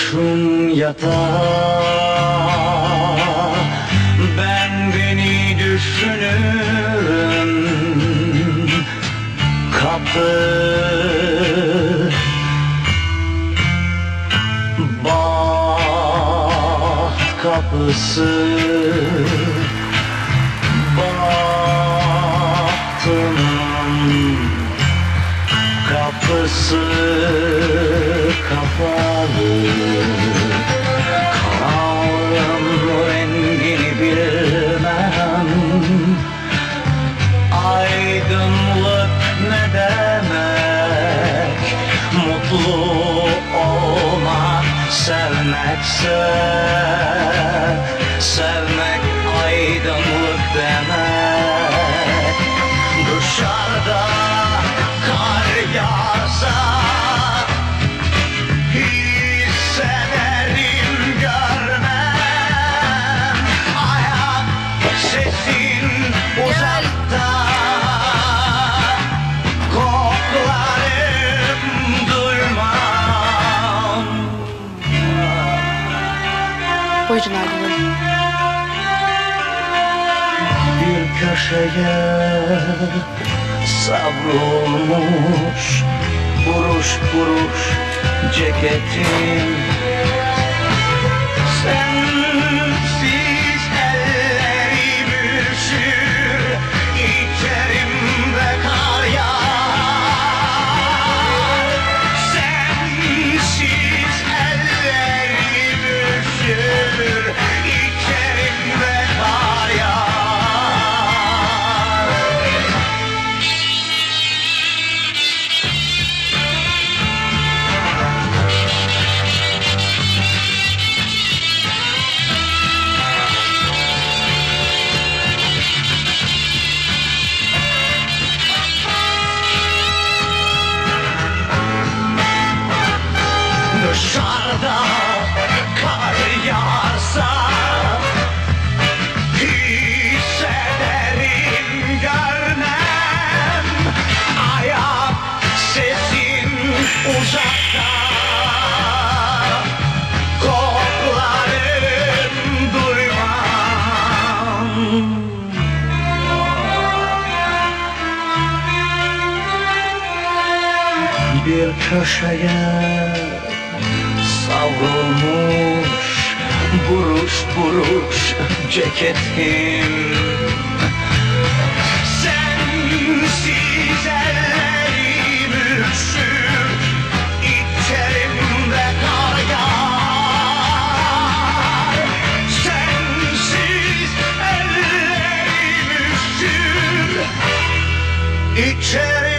Kurmuşum yatağa. Ben beni düşünürüm. Kapı Baht kapısı. Bahtımın kapısı Aydınlık ne demek? Mutlu olmak sevmekse Sevmek Buyurun Aydın Bir köşeye savrulmuş Buruş buruş ceketim Dışarıda kar yağarsa Hissederim görmem Ayak sesin uzakta. Koklarım duymam. Bir köşeye ceketim Sensiz ellerim üşür İçerimde kar yağar. Sensiz ellerim üşür İçerimde